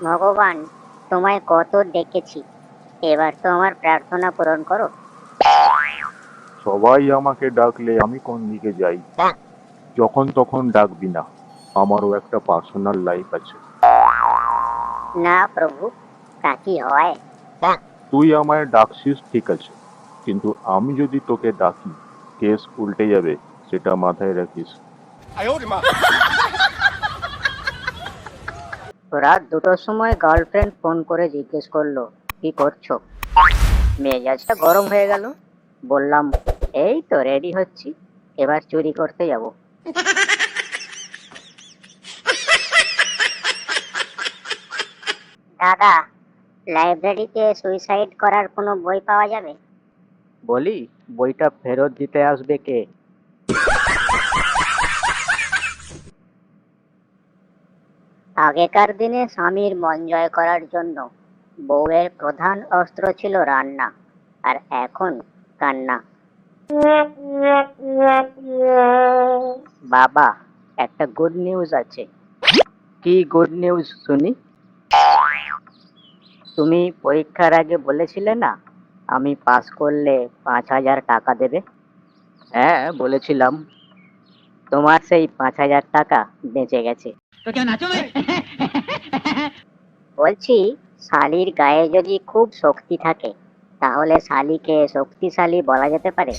ভগবান তোমায় কত ডেকেছি। এবার তো আমার প্রার্থনা পূরণ করো। সবাই আমাকে ডাকলে আমি কোন দিকে যাই? যখন তখন ডাকবি না আমারও একটা পার্সোনাল লাইফ আছে। না প্রভু তা কি হয়? তুই আমায় ডাকছিস ঠিক আছে কিন্তু আমি যদি তোকে ডাকি কেস উল্টে যাবে সেটা মাথায় রাখিস। রাত দুটোর সময় গার্লফ্রেন্ড ফোন করে জিজ্ঞেস করল কি করছ? মেজাজটা গরম হয়ে গেল। বললাম এই তো রেডি হচ্ছি এবার চুরি করতে যাব। দাদা লাইব্রেরিতে সুইসাইড করার কোনো বই পাওয়া যাবে? বলি বইটা ফেরত দিতে আসবে কে? আগেকার দিনে স্বামীর মন জয় করার জন্য বউয়ের প্রধান অস্ত্র ছিল রান্না আর এখন কান্না। বাবা একটা গুড নিউজ আছে। কি গুড নিউজ শুনি? তুমি পরীক্ষার আগে বলেছিলে না আমি পাস করলে পাঁচ হাজার টাকা দেবে? হ্যাঁ বলেছিলাম। তোমার সেই পাঁচ হাজার টাকা বেঁচে গেছে। বলছি শালির গায়ে যদি খুব শক্তি থাকে তাহলে শালিকে শক্তিশালী বলা যেতে পারে।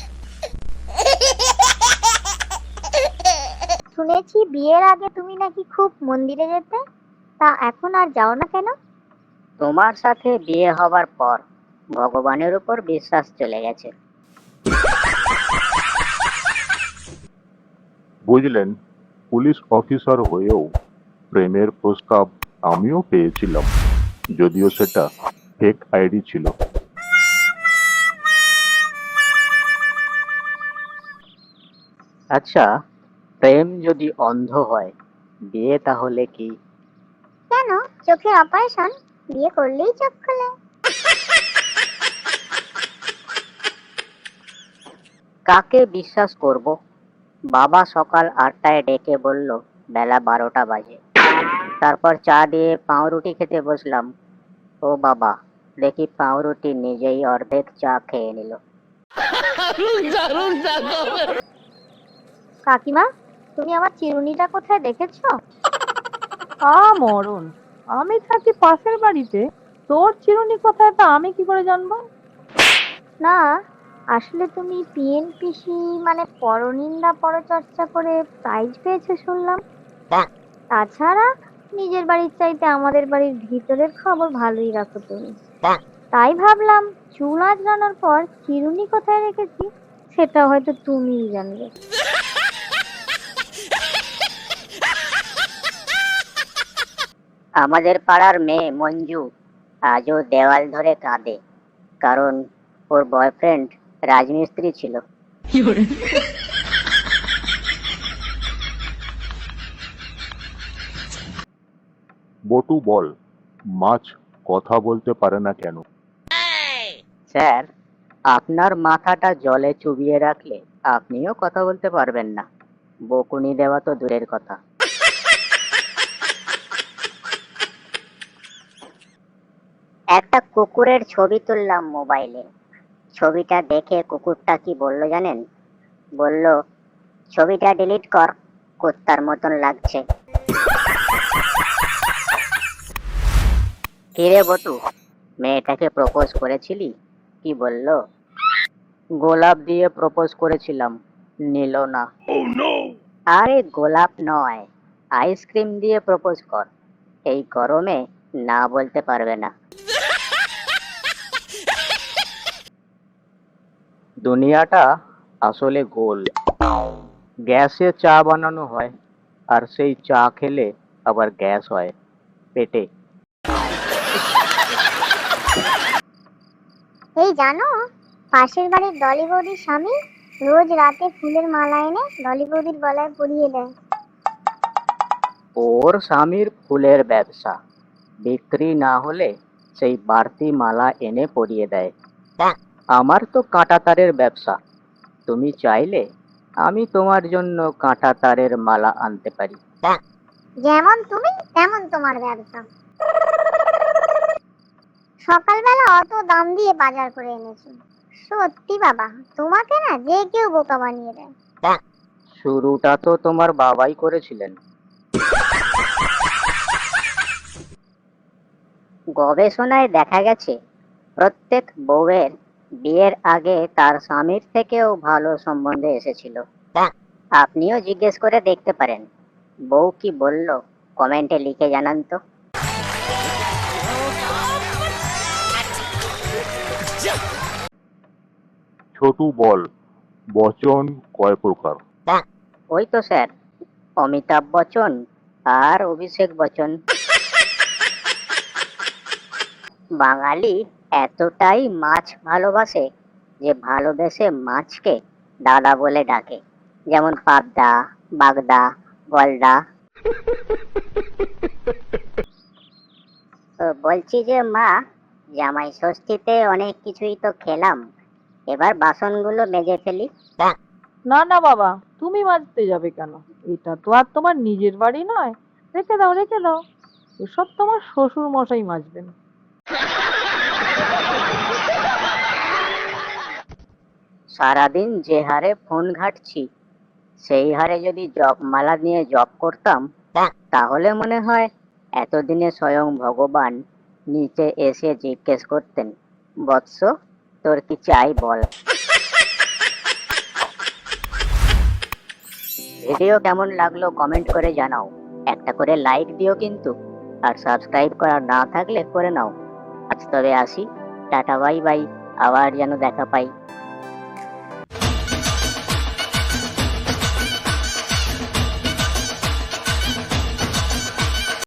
শুনেছি বিয়ের আগে তুমি নাকি খুব মন্দিরে যেতে তা এখন আর যাও না কেন? তোমার সাথে বিয়ে হবার পর ভগবানের উপর বিশ্বাস চলে গেছে। বুঝলেন পুলিশ অফিসার হয়েও প্রেমের প্রস্তাব আমিও পেয়েছিলাম যদিও সেটা ফেক আইডি ছিল। আচ্ছা প্রেম যদি অন্ধ হয় বিয়ে তাহলে কি? কেন? চোখের অপারেশন বিয়ে করলেই চোখ খোলে। কাকে বিশ্বাস করব? বাবা সকাল আটটায় ডেকে বলল বেলা বারোটা বাজে। তারপর চা দিয়ে পাউরুটি খেতে বসলাম। ও বাবা দেখি পাউরুটি নিজেই অর্ধেক চা খেয়ে নিল। কাকিমা তুমি আমার চিরুনিটা কোথায় দেখেছ? আ মরণ আমি থাকি পাশের বাড়িতে। তোর চিরুনি কোথায় তা আমি কি করে জানব? না আসলে তুমি পিএনপিসি মানে পরনিন্দা পরচর্চা করে প্রাইজ পেয়েছ শুনলাম। তাছাড়া নিজের বাড়ির চাইতে আমাদের বাড়ির ভিতরের খবর ভালোই রাখো তুমি। তাই ভাবলাম চুল আজরানোর পর চিরুনি কোথায় রেখেছি সেটা হয়তো তুমিই জানবে। আমাদের পাড়ার মেয়ে মঞ্জু আজও দেওয়াল ধরে কাঁদে কারণ ওর বয়ফ্রেন্ড রাজমিস্ত্রি ছিল। বটু, বল। মাছ কথা বলতে পারে না কেন? স্যার, আপনার মাথাটা জলে চুবিয়ে রাখলে আপনিও কথা বলতে পারবেন না। বকুনি দেওয়া তো দূরের কথা। একটা কুকুরের ছবি তুললাম মোবাইলে। ছবিটা দেখে কুকুরটা কি বলল জানেন? বলল, ছবিটা ডিলিট কর, কুত্তার মতন লাগছে। কিরে বটু মেয়েটাকে প্রপোজ করেছিলি? কি বলল? গোলাপ দিয়ে প্রপোজ করেছিলাম নিল না। আরে গোলাপ নয় আইসক্রিম দিয়ে প্রপোজ কর এই গরমে না বলতে পারবে না। দুনিয়াটা আসলে গোল। গ্যাসে চা বানানো হয় আর সেই চা খেলে আবার গ্যাস হয় পেটে। এই জানো পাশের বাড়ির ডলি বৌদির স্বামী রোজ রাতে ফুলের মালা এনে ডলি বৌদির গলায় পরিয়ে দেয়। ওর স্বামীর ফুলের ব্যবসা। বিক্রি না হলে সেই বাড়তি মালা এনে পরিয়ে দেয়। আমার তো কাঁটা তারের ব্যবসা। তুমি চাইলে আমি তোমার জন্য কাঁটা তারের মালা আনতে পারি। যেমন তুমি তেমন তোমার ব্যবসা। সকালবেলা অত দাম দিয়ে বাজার করে এনেছো। সত্যি বাবা তোমাকে না যে কেউ বোকা বানিয়ে দেয়। শুরুটা তো তোমার বাবাই করেছিলেন। গবেষণায় দেখা গেছে প্রত্যেক বউয়ের বিয়ের আগে তার স্বামীর থেকেও ভালো সম্বন্ধে এসেছিল। আপনিও জিজ্ঞেস করে দেখতে পারেন। বউ কি বলল? কমেন্টে লিখে জানান তো। ছোটু বল বচন কয় প্রকার? ওই তো স্যার অমিতাভ বচ্চন আর অভিষেক বচ্চন। বাঙালি এতটাই মাছ ভালোবাসে যে ভালোবেসে মাছকে দাদা বলে ডাকে। যেমন পাবদা বাগদা গলদা। তো বলছি যে মা জামাই ষষ্ঠীতে অনেক কিছুই তো খেলাম। এবার বাসনগুলো মেজে ফেলি। না না বাবা তুমি মাজতে যাবে কেন? এটা তো আর তোমার নিজের বাড়ি নয়। রেখে দাও রেখে দাও। এসব তোমার শ্বশুর মশাই মাজবেন। সারাদিন যে হারে ফোন ঘাটছি সেই হারে যদি জব মালা নিয়ে জব করতাম তাহলে মনে হয় এতদিনে স্বয়ং ভগবান নিচে এসে জিজ্ঞেস করতেন বৎস তোর কি চাই বল। ভিডিও কেমন লাগল কমেন্ট করে জানাও। একটা করে লাইক দিও কিন্তু, আর সাবস্ক্রাইব করা না থাকলে করে নাও। আজ তবে আসি, টাটা বাই বাই আবার যেন দেখা পাই।